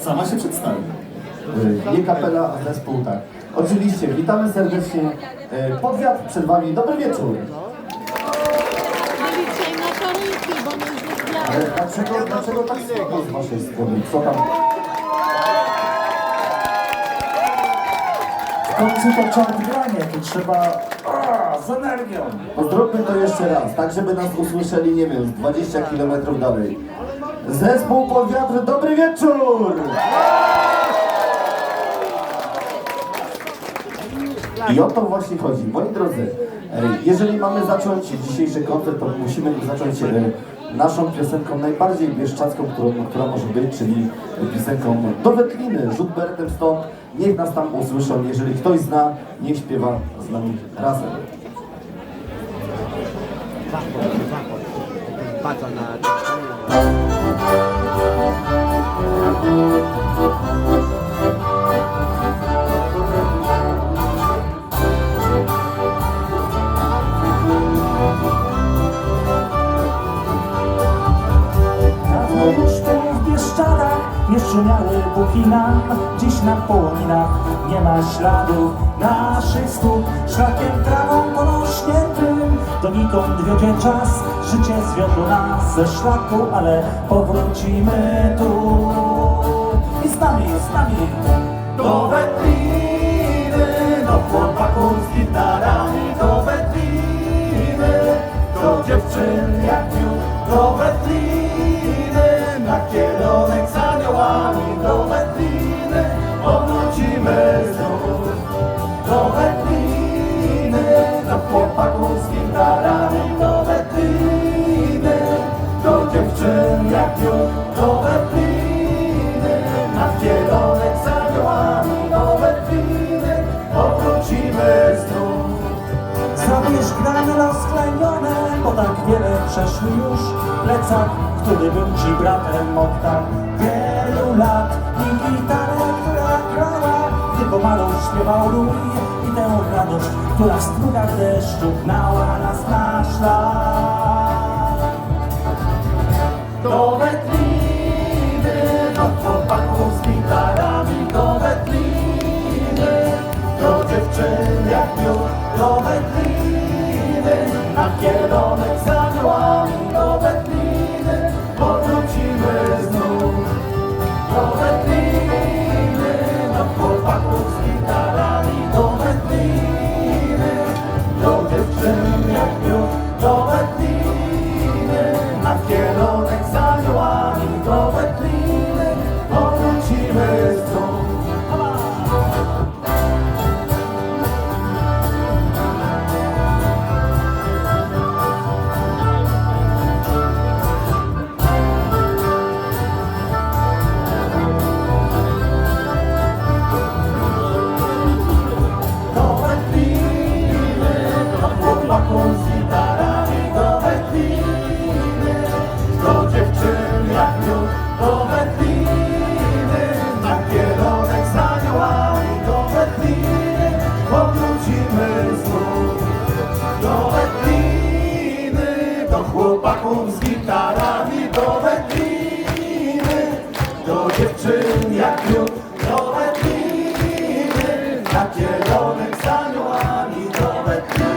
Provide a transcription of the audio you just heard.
sama się przedstawi. Y, Nie kapela, a zespół tak. Oczywiście, witamy serdecznie. Y, Pod wiatr przed Wami. Dobry wieczór. Ale dlaczego, dlaczego tak słabo z Waszej strony? Co tam? W końcu to czarngranie, to trzeba a, z energią. Zróbmy to jeszcze raz, tak żeby nas usłyszeli, nie wiem, z 20 km dalej. Zespół pod wiatr, dobry wieczór! I o to właśnie chodzi. Moi drodzy, e, jeżeli mamy zacząć dzisiejszy koncert, to musimy zacząć e, naszą piosenką najbardziej bieszczacką, którą, która może być, czyli piosenką do Wetliny, rzut beretem stąd. Niech nas tam usłyszą. Jeżeli ktoś zna, niech śpiewa z nami razem. Patrz na Nie szumiały buki nam. Dziś na połoninach nie ma śladów naszych stóp. Szlakiem trawą porośniętym, donikąd wiedzie czas. Życie zwiodło nas ze szlaku, ale powrócimy tu. I z nami, z nami. Wiele przeszły już plecak, który był ci bratem od tak wielu lat. I gitarę, która grała, gdy pomalą śpiewał rój i tę radość, która w strugach deszczu gnała nas na szlak. Do Wetliny, do chłopaków z gitarami, do Wetliny, do dziewczyn jak miód, do Wetliny, Domek za nią, ani domek